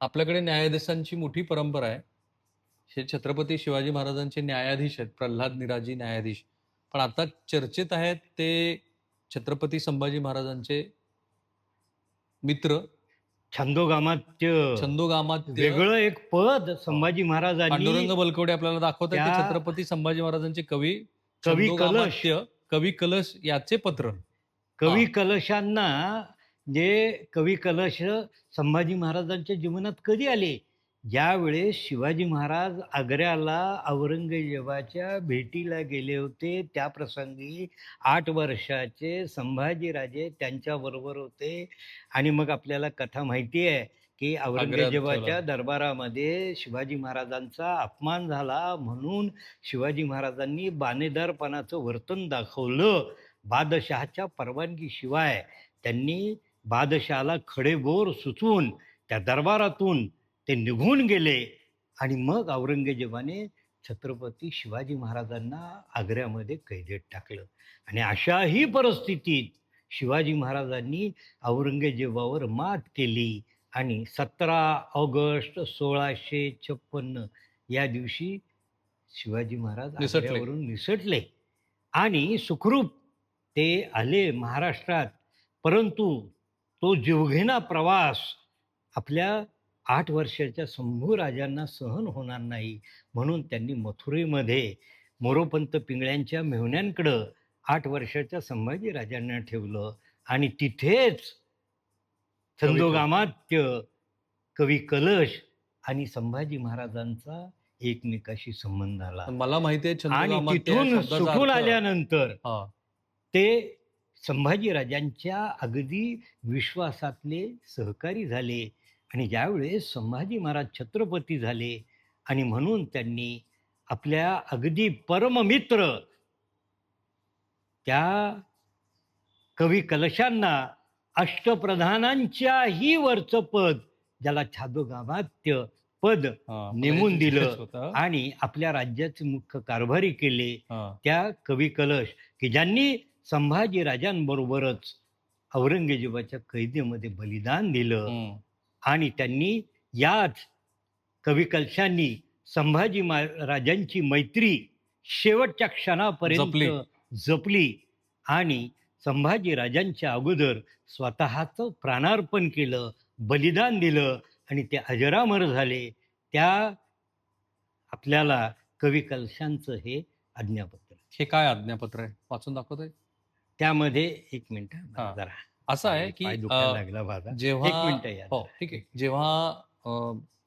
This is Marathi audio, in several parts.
आपल्याकडे न्यायाधीशांची मोठी परंपरा आहे. हे छत्रपती शिवाजी महाराजांचे न्यायाधीश आहेत प्रल्हाद निराजी न्यायाधीश. पण आता चर्चेत आहेत ते छत्रपती संभाजी महाराजांचे मित्र. छंदोगामात्य छंदोगामात्य वेगळं एक पद संभाजी महाराजांनी पांडुरंग बलकवडे आपल्याला दाखवतात की त्या- छत्रपती संभाजी महाराजांचे कवी कवी छंदोगामात्य, कवी कलश याचे पत्र. कवी. कलशांना जे कवी कलश संभाजी महाराजांच्या जीवनात कधी आले? ज्यावेळेस शिवाजी महाराज आग्र्याला औरंगजेबाच्या भेटीला गेले होते त्या प्रसंगी आठ वर्षाचे संभाजीराजे त्यांच्याबरोबर होते. आणि मग आपल्याला कथा माहिती आहे की औरंगजेबाच्या. दरबारामध्ये शिवाजी महाराजांचा अपमान झाला म्हणून शिवाजी महाराजांनी बाणेदारपणाचं वर्तन दाखवलं. बादशहाच्या परवानगीशिवाय त्यांनी बादशहाला खडेबोर सुचवून त्या दरबारातून ते निघून गेले. आणि मग औरंगजेबाने छत्रपती शिवाजी महाराजांना आग्र्यामध्ये कैदेत टाकलं. आणि अशाही परिस्थितीत शिवाजी महाराजांनी औरंगजेबावर मात केली. आणि सतरा ऑगस्ट सोळाशे छप्पन्न या दिवशी शिवाजी महाराज. आग्र्यावरून निसटले. आणि सुखरूप ते आले महाराष्ट्रात. परंतु तो जीवघेणा प्रवास आपल्या आठ वर्षाच्या शंभू राजांना सहन होणार नाही म्हणून त्यांनी मथुरेमध्ये मोरोपंत पिंगळ्यांच्या मेहुण्यांकडं आठ वर्षाच्या संभाजी राजांना ठेवलं आणि तिथेच छंदोगामात्य कवी कलश आणि संभाजी महाराजांचा एकमेकाशी संबंध आला मला माहिती आहे आणि तिथून सुटून आल्यानंतर. ते संभाजीराजांच्या अगदी विश्वासातले सहकारी झाले आणि ज्यावेळेस संभाजी महाराज छत्रपती झाले आणि म्हणून त्यांनी आपल्या अगदी परममित्र त्या कवी कलशांना अष्टप्रधानांच्याही वरचं पद ज्याला छादोगामात्य पद नेमून दिलं. आणि आपल्या राज्याचे मुख्य कारभारी केले. त्या कवी कलश की ज्यांनी संभाजी राजांबरोबरच औरंगजेबाच्या कैदेमध्ये बलिदान दिलं. आणि त्यांनी याच कवी कलशांनी संभाजी राजांची मैत्री शेवटच्या क्षणापर्यंत जपली. जपली आणि संभाजी राजांच्या अगोदर स्वतःचं प्राणार्पण केलं बलिदान दिलं आणि ते अजरामर झाले. त्या आपल्याला कवी कलशांचं हे आज्ञापत्र. हे काय आज्ञापत्र आहे? वाचून दाखवतोय? त्यामध्ये एक मिनिट हा. जरा. असं आहे की पाय दुखायला अ, लागला माझा. जेव्हा मिनिट या हो ठीक आहे. जेव्हा अ,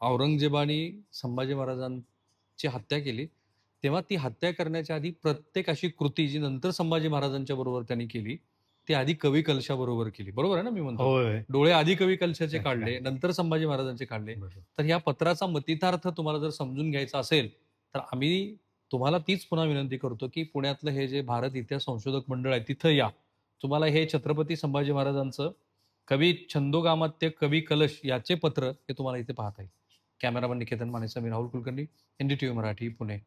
औरंगजेबाने संभाजी महाराजांची हत्या केली तेव्हा ती हत्या करण्याच्या आधी प्रत्येक अशी कृती जी नंतर संभाजी महाराजांच्या बरोबर त्यांनी केली ती आधी कवी कलशा बरोबर केली. बरोबर आहे ना मी म्हणतो? होय. डोळे आधी कवी कलशाचे. काढले नंतर संभाजी महाराजांचे काढले. बरोबर. तर या पत्राचा मतितार्थ तुम्हाला जर समजून घ्यायचा असेल तर आम्ही तुम्हाला तीच पुन्हा विनंती करतो की पुण्यातलं हे जे भारत इतिहास संशोधक मंडळ आहे तिथं या. तुम्हाला हे छत्रपती संभाजी महाराजांचं कवी छंदोगामात्य कवी कलश याचे पत्र हे तुम्हाला इथे पाहता येईल. कॅमेरामन निकेतन मानेचा मी राहुल कुलकर्णी एनडीटीव्ही मराठी पुणे.